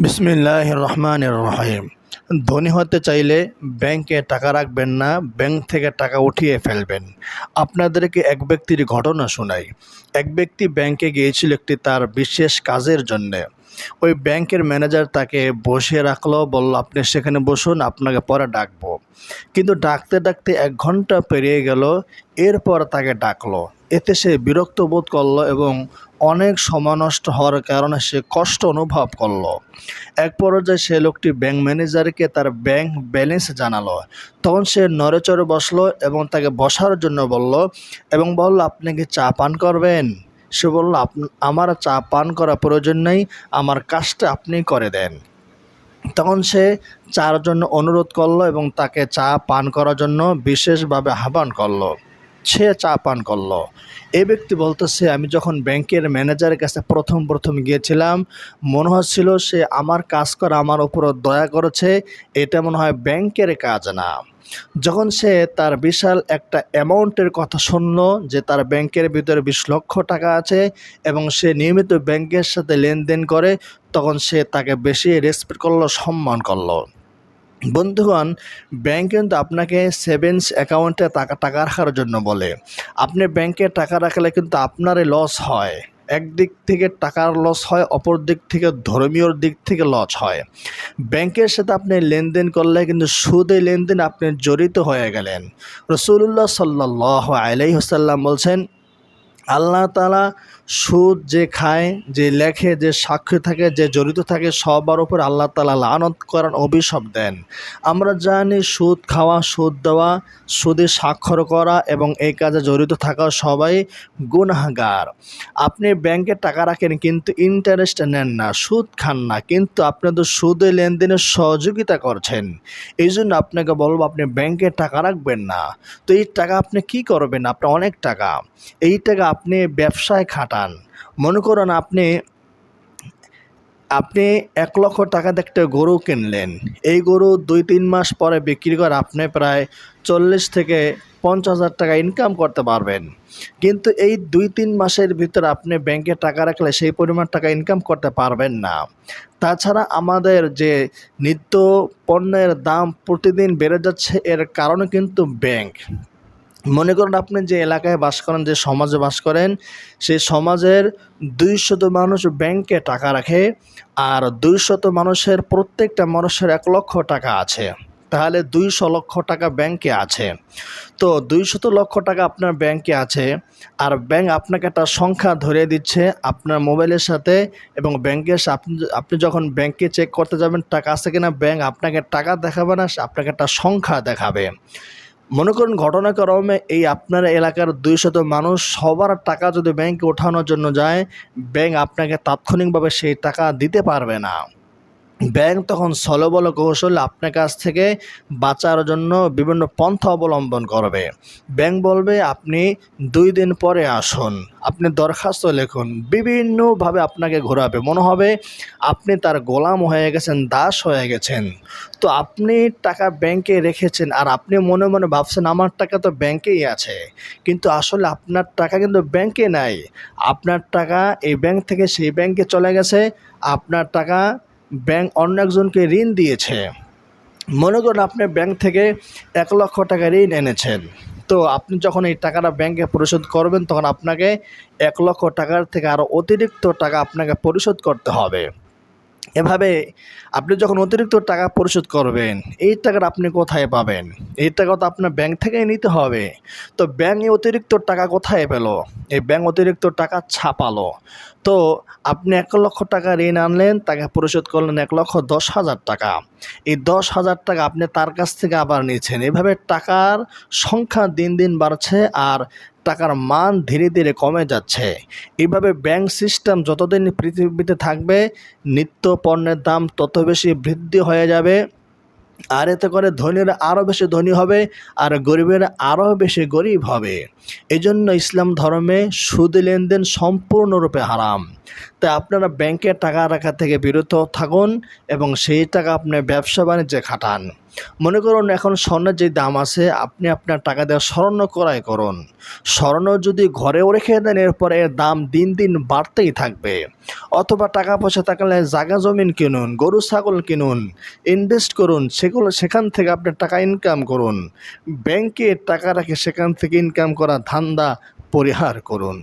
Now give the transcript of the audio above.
বিসমিল্লাহ রহমান রহিম ধনী হতে চাইলে ব্যাংকে টাকা রাখবেন না, ব্যাংক থেকে টাকা উঠিয়ে ফেলবেন। আপনাদেরকে এক ব্যক্তির ঘটনা শোনাই। এক ব্যক্তি ব্যাংকে গিয়েছিল একটি তার বিশেষ কাজের জন্যে। ওই ব্যাংকের ম্যানেজার তাকে বসিয়ে রাখল, বলল, আপনি সেখানে বসুন, আপনাকে পরে ডাকবো। কিন্তু ডাকতে ডাকতে এক ঘণ্টা পেরিয়ে গেল, এরপর তাকে ডাকলো। এতে সে বিরক্ত বোধ করল এবং অনেক সময় নষ্ট হওয়ার কারণে সে কষ্ট অনুভব করল। এক পর্যায়ে সে লোকটি ব্যাংক ম্যানেজারকে তার ব্যাংক ব্যালেন্স জানালো। তখন সে নড়েচড়ে বসল এবং তাকে বসার জন্য বলল, এবং বলল, আপনি কি চা পান করবেন? সে বলল, "আপ- আমার চা পান করা প্রয়োজন নেই, আমার কাজটা আপনি করে দেন। তখন সে চার জন্য অনুরোধ করল এবং তাকে চা পান করার জন্য বিশেষভাবে আহ্বান করল। সে চা পান করল। এই ব্যক্তি বলতেছে, আমি যখন ব্যাংকের ম্যানেজারের কাছে প্রথম প্রথম গিয়েছিলাম, মনে হচ্ছিল সে আমার কাজ করে আমার উপর দয়া করেছে, এটা মনে হয় ব্যাংকের কাজ না। যখন সে তার বিশাল একটা অ্যামাউন্টের কথা শুনল যে তার ব্যাংকের ভিতরে বিশ লক্ষ টাকা আছে এবং সে নিয়মিত ব্যাংকের সাথে লেনদেন করে, তখন সে তাকে বেশি রেসপেক্ট করল, সম্মান করল। বন্ধুগণ ব্যাংক কিন্তু আপনাকে সেভিংস অ্যাকাউন্টে টাকা টাকা রাখার জন্য বলে। আপনি ব্যাংকে টাকা রাখলে কিন্তু আপনারই লস হয়। একদিক থেকে টাকার লস হয়, অপর দিক থেকে ধর্মীয় দিক থেকে লস হয়। ব্যাংকের সাথে আপনি লেনদেন করলে কিন্তু সুদে লেনদেন আপনি জড়িত হয়ে গেলেন। রসুল্লাহ সাল্লাহ আলাই হাসাল্লাম বলছেন, আল্লাহ তালা সুদ যে খায়, যে লেখে, যে সাক্ষী থাকে, যে জড়িত থাকে, সবার উপর আল্লাহ তালা লানত করার অভিশাপ দেন। আমরা জানি সুদ খাওয়া, সুদ দেওয়া, সুদে স্বাক্ষর করা এবং এই কাজে জড়িত থাকা সবাই গুনাহগার। আপনি ব্যাংকে টাকা রাখেন কিন্তু ইন্টারেস্ট নেন না, সুদ খান না, কিন্তু আপনি তো সুদে লেনদেনের সহযোগিতা করছেন। এই জন্য আপনাকে বলব, আপনি ব্যাংকে টাকা রাখবেন না। তো এই টাকা আপনি কি করবেন? আপনার অনেক টাকা। এই টাকা আপনি ব্যবসায় খাটান। মনে করুন আপনি আপনি এক লক্ষ টাকা একটা গরু কিনলেন। এই গরু দুই তিন মাস পরে বিক্রি করে আপনি প্রায় চল্লিশ থেকে পঞ্চাশ হাজার টাকা ইনকাম করতে পারবেন। কিন্তু এই দুই তিন মাসের ভিতরে আপনি ব্যাংকে টাকা রাখলে সেই পরিমাণ টাকা ইনকাম করতে পারবেন না। তাছাড়া আমাদের যে নিত্য পণ্যের দাম প্রতিদিন বেড়ে যাচ্ছে, এর কারণে কিন্তু ব্যাংক মনে করেন আপনি যে এলাকায় বাস করেন, যে সমাজে বাস করেন সেই সমাজের দুইশত মানুষ ব্যাংকে টাকা রাখে আর দুইশত মানুষের প্রত্যেকটা মানুষের এক লক্ষ টাকা আছে। তাহলে দুইশো লক্ষ টাকা ব্যাংকে আছে। তো দুইশত লক্ষ টাকা আপনার ব্যাংকে আছে আর ব্যাংক আপনাকে একটা সংখ্যা ধরে দিচ্ছে আপনার মোবাইলের সাথে এবং ব্যাংকের আপনি আপনি যখন ব্যাংকে চেক করতে যাবেন, টাকা আছে কিনা, ব্যাংক আপনাকে টাকা দেখাবে না আপনাকে একটা সংখ্যা দেখাবে। মনে করুন ঘটনাক্রমে এই আপনার এলাকার দুই শত মানুষ, সবার টাকা যদি ব্যাংকে ওঠানোর জন্য যায় ব্যাংক আপনাকে তাৎক্ষণিকভাবে সেই টাকা দিতে পারবে না। ব্যাংক তখন সলবল কৌশল আপনার কাছ থেকে বাঁচার জন্য বিভিন্ন পন্থা অবলম্বন করবে। ব্যাংক বলবে, আপনি দুই দিন পরে আসুন। আপনি দরখাস্ত লিখুন। বিভিন্নভাবে আপনাকে ঘোরাবে। মনে হবে আপনি তার গোলাম হয়ে গেছেন, দাস হয়ে গেছেন। তো আপনি টাকা ব্যাংকে রেখেছেন আর আপনি মনে মনে ভাবছেন, আমার টাকা তো ব্যাংকেই আছে। কিন্তু আসলে আপনার টাকা কিন্তু ব্যাংকে নাই। আপনার টাকা এই ব্যাংক থেকে সেই ব্যাংকে চলে গেছে। আপনার টাকা ব্যাংক অন্য একজনকে ঋণ দিয়েছে। মনে করুন আপনি ব্যাংক থেকে এক লক্ষ টাকা ঋণ এনেছেন। তো আপনি যখন এই টাকাটা ব্যাংকে পরিশোধ করবেন, তখন আপনাকে এক লক্ষ টাকার থেকে আরও অতিরিক্ত টাকা আপনাকে পরিশোধ করতে হবে। এভাবে আপনি যখন অতিরিক্ত টাকা পরিশোধ করবেন, এই টাকাটা আপনি কোথায় পাবেন? এই টাকা তো আপনার ব্যাংক থেকেই নিতে হবে। তো ব্যাংক অতিরিক্ত টাকা কোথায় পেল? এই ব্যাংক অতিরিক্ত টাকা ছাপালো। তো আপনি এক লক্ষ টাকা ঋণ আনলেন, তাকে পরিশোধ করলেন এক লক্ষ দশ হাজার টাকা। এই দশ হাজার টাকা আপনি তার কাছ থেকে আবার নিয়েছেন এভাবে টাকার সংখ্যা দিন দিন বাড়ছে আর টাকার মান ধীরে ধীরে কমে যাচ্ছে। এভাবে ব্যাংক সিস্টেম যতদিন পৃথিবীতে থাকবে, নিত্য পণ্যের দাম তত বেশি বৃদ্ধি হয়ে যাবে। আর এতে করে ধনীরা আরও বেশি ধনী হবে আর গরিবেরা আরও বেশি গরিব হবে। এজন্য জন্য ইসলাম ধর্মে সুদ লেনদেন সম্পূর্ণরূপে হারাম। তাই আপনারা ব্যাংকে টাকা রাখা থেকে বিরত থাকুন এবং সেই টাকা আপনি ব্যবসা বাণিজ্যে খাটান। মনে করুন এখন স্বর্ণের যে দাম আছে, আপনি আপনার টাকা দেওয়া স্বর্ণ ক্রয় করুন। স্বর্ণ যদি ঘরেও রেখে দেন, এরপরে এর দাম দিন দিন বাড়তেই থাকবে। অথবা টাকা পয়সা থাকলে জায়গা জমিন কিনুন, গরু, ছাগল কিনুন ইনভেস্ট করুন, সেগুলো, সেখান থেকে আপনি টাকা ইনকাম করুন। ব্যাংকে টাকা রাখে সেখান থেকে ইনকাম করা ধান্দা পরিহার করুন।